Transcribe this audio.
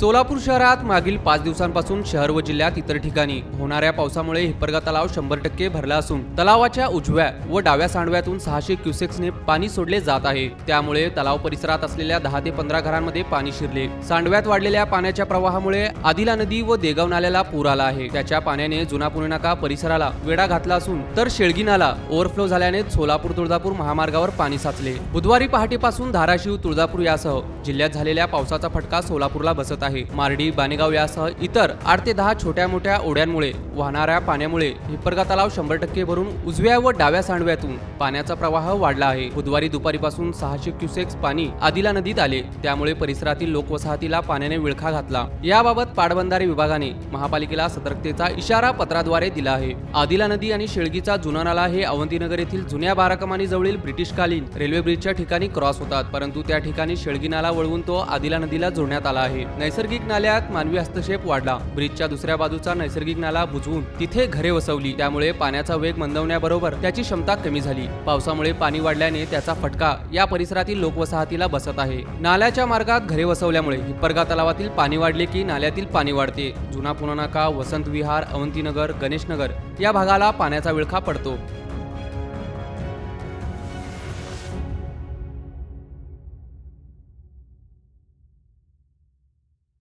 सोलापूर शहरात मागील पाच दिवसांपासून शहर व जिल्ह्यात इतर ठिकाणी होणाऱ्या पावसामुळे हिप्परगा तलाव शंभर टक्के भरला असून तलावाच्या उजव्या व डाव्या सांडव्यातून सहाशे क्युसेक्सने पाणी सोडले जात आहे. त्यामुळे तलाव परिसरात असलेल्या दहा ते पंधरा घरांमध्ये पाणी शिरले. सांडव्यात वाढलेल्या पाण्याच्या प्रवाहामुळे आदिला नदी व देगाव नाल्याला पूर आला आहे. त्याच्या पाण्याने जुना पुणे नाका परिसराला वेढा घातला असून तर शेळगी नाला ओव्हरफ्लो झाल्याने सोलापूर तुळजापूर महामार्गावर पाणी साचले. बुधवारी पहाटेपासून धाराशिव तुळजापूर यासह जिल्ह्यात झालेल्या पावसाचा फटका सोलापूरला बसत आहे. मार्डी बानेगाव यासह इतर आठ ते दहा छोट्या मोठ्या ओढ्यांमुळे वाहणाऱ्या पाण्यामुळे हिप्परगा तलाव शंभर टक्के भरून उजव्या व डाव्या सांडव्यातून पाण्याचा प्रवाह वाढला आहे. बुधवारी दुपारीपासून सहाशे क्युसेक्स पाणी आदिला नदीत आले. त्यामुळे परिसरातील लोकवसाहतीला पाण्याने विळखा घातला. याबाबत पाटबंधारे विभागाने महापालिकेला सतर्कतेचा इशारा पत्राद्वारे दिला आहे. आदिला नदी आणि शेळगीचा जुना नाला हे अवंतीनगर येथील जुन्या बाराकमानी जवळील ब्रिटिशकालीन रेल्वे ब्रिजच्या ठिकाणी क्रॉस होतात. परंतु त्या ठिकाणी शेळगी नाला वळवून तो आदिला नदीला जोडण्यात आला आहे. नैसर्गिक नाल्यात मानवी हस्तक्षेप वाढला. ब्रिजच्या दुसऱ्या बाजूचा नैसर्गिक नाला बुजवून तिथे घरे वसवली. त्यामुळे पाण्याचा वेग मंदवण्याबरोबर त्याची क्षमता कमी झाली. पावसामुळे पाणी वाढल्याने त्याचा फटका या परिसरातील लोकवसाहतीला बसत आहे. नाल्याच्या मार्गात घरे वसवल्यामुळे हिप्परगा तलावातील पाणी वाढले की नाल्यातील पाणी वाढते. जुना पुनानाका वसंत विहार अवंतीनगर गणेशनगर या भागाला पाण्याचा विळखा पडतो.